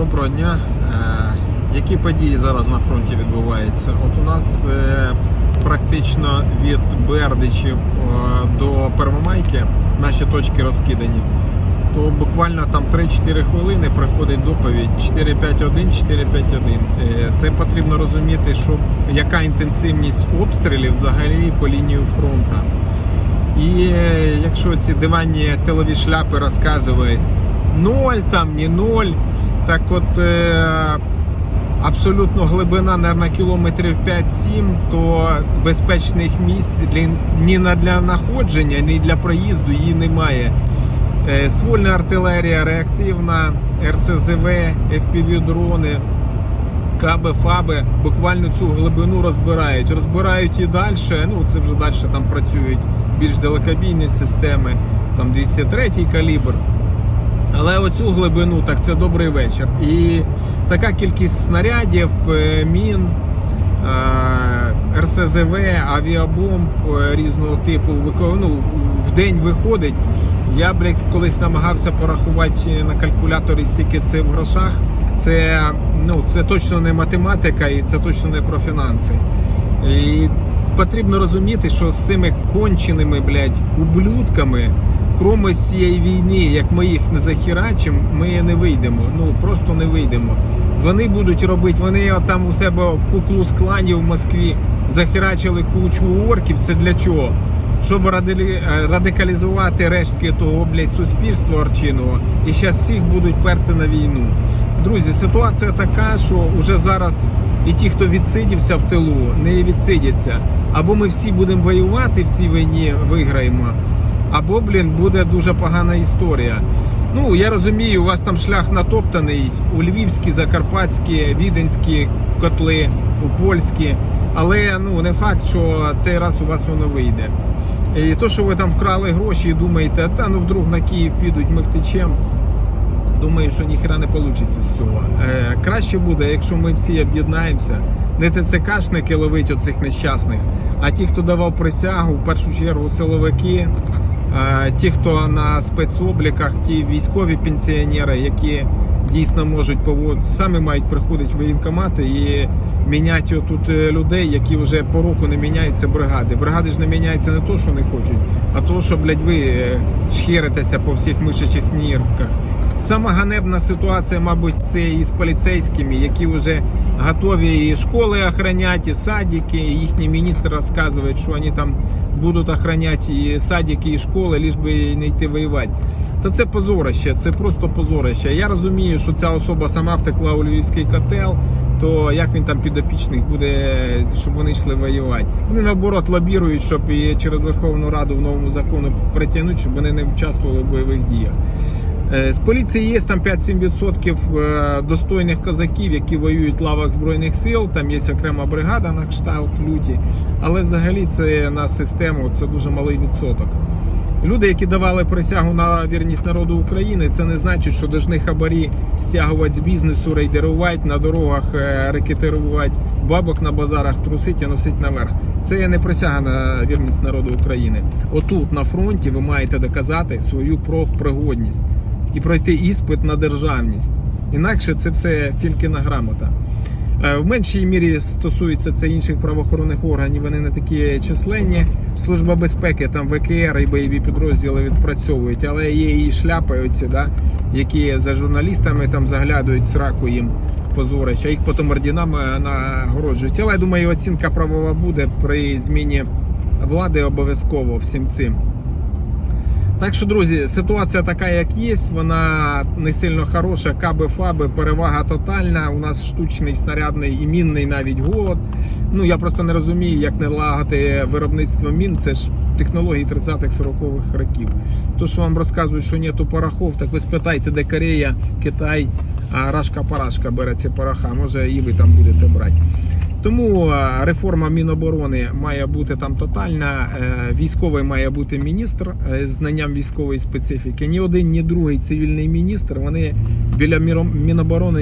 доброго дня. Е, Які події зараз на фронті відбуваються? От у нас е, практично від Бердичів е, до Первомайки наші точки розкидані. То буквально там 3-4 хвилини приходить доповідь 451, 451. Е, Це потрібно розуміти, що яка інтенсивність обстрілів взагалі по лінію фронту. І якщо ці диванні тилові шляпи розказують ноль там, не ноль, так от е, абсолютно глибина, наверное, кілометрів 5-7, то безпечних місць ні на для находження, ні для проїзду її немає. Е, Ствольна артилерія реактивна, РСЗВ, FPV-дрони, каби, фаби буквально цю глибину розбирають. Розбирають і далі. Ну це вже далі там працюють більш далекобійні системи, там 203 калібр. Але оцю глибину, так це добрий вечір. І така кількість снарядів, е, мін, е, РСЗВ, авіабомб е, різного типу ну, в день виходить. Я блядь, колись намагався порахувати на калькуляторі, скільки це в грошах. Це, ну, це точно не математика і це точно не про фінанси. І потрібно розуміти, що з цими конченими, блядь, ублюдками, кроме з цієї війни, як ми їх не захерачимо, ми не вийдемо. Ну просто не вийдемо. Вони будуть робити, вони там у себе в куклу складі в Москві захерачили кучу орків. Це для чого? Щоб е, радикалізувати рештки того блядь, суспільства орчиного, і зараз всіх будуть перти на війну. Друзі, ситуація така, що вже зараз і ті, хто відсидівся в тилу, не відсидяться. Або ми всі будемо воювати в цій війні, виграємо, або, блін, буде дуже погана історія. Ну, я розумію, у вас там шлях натоптаний у львівські, закарпатські, віденські котли, у польські. Але ну не факт, що цей раз у вас воно вийде. І то, що ви там вкрали гроші і думаєте, та ну вдруг на Київ підуть, ми втечемо. Думаю, що ніхера не вийде з цього. Е, краще буде, якщо ми всі об'єднаємося. Не ТЦКшники ловить оцих нещасних, а ті, хто давав присягу, в першу чергу силовики, ті, хто на спецобліках, ті військові пенсіонери, які дійсно можуть поводити, самі мають приходити в воєнкомати і міняти отут е, людей, які вже по року не міняються бригади. Бригади ж не міняються не то, що не хочуть, а то, що, блядь, ви е, шхеритеся по всіх мишачих нірках. Сама ганебна ситуація, мабуть, це і з поліцейськими, які вже готові і школи охороняти, і садики. Їхній міністр розказує, що вони там будуть охороняти і садики, і школи, лиш би не йти воювати. Та це позорище, це просто позорище. Я розумію, що ця особа сама втекла у львівський котел. То як він там підопічних буде, щоб вони йшли воювати? Вони наоборот лобірують, щоб і через Верховну Раду в новому закону притягнути, щоб вони не участвували в бойових діях. Е, З поліції є там 5-7% е, достойних козаків, які воюють в лавах Збройних сил. Там є окрема бригада на кшталт люті. Але взагалі це на систему це дуже малий відсоток. Люди, які давали присягу на вірність народу України, це не значить, що должны хабарі стягувати з бізнесу, рейдерувати на дорогах, е, рекетирувати бабок на базарах, трусити і носити наверх. Це не присяга на вірність народу України. Отут на фронті ви маєте доказати свою профпригодність і пройти іспит на державність. Інакше це все фількіна грамота. Е, В меншій мірі стосується це інших правоохоронних органів. Вони не такі численні. Служба безпеки, там ВКР і бойові підрозділи відпрацьовують, але є і шляпи, оці, да, які за журналістами там заглядують сраку їм позорище, а їх потім ордінами нагороджують. Але я думаю, оцінка правова буде при зміні влади обов'язково всім цим. Так що, друзі, ситуація така, як є, вона не сильно хороша. Каби фаби, перевага тотальна. У нас штучний снарядний і мінний навіть голод. Ну я просто не розумію, як не лагати виробництво мін. Це ж технології 30-х 40-х років. То, що вам розказують, що нету порохов, так ви спитайте, де Корея, Китай, а рашка-парашка бере ці пороха. Може і ви там будете брати. Тому е, реформа Міноборони має бути там тотальна. Е, Військовий має бути міністр е, з знанням військової специфіки. Ні один, ні другий цивільний міністр. Вони біля Міноборони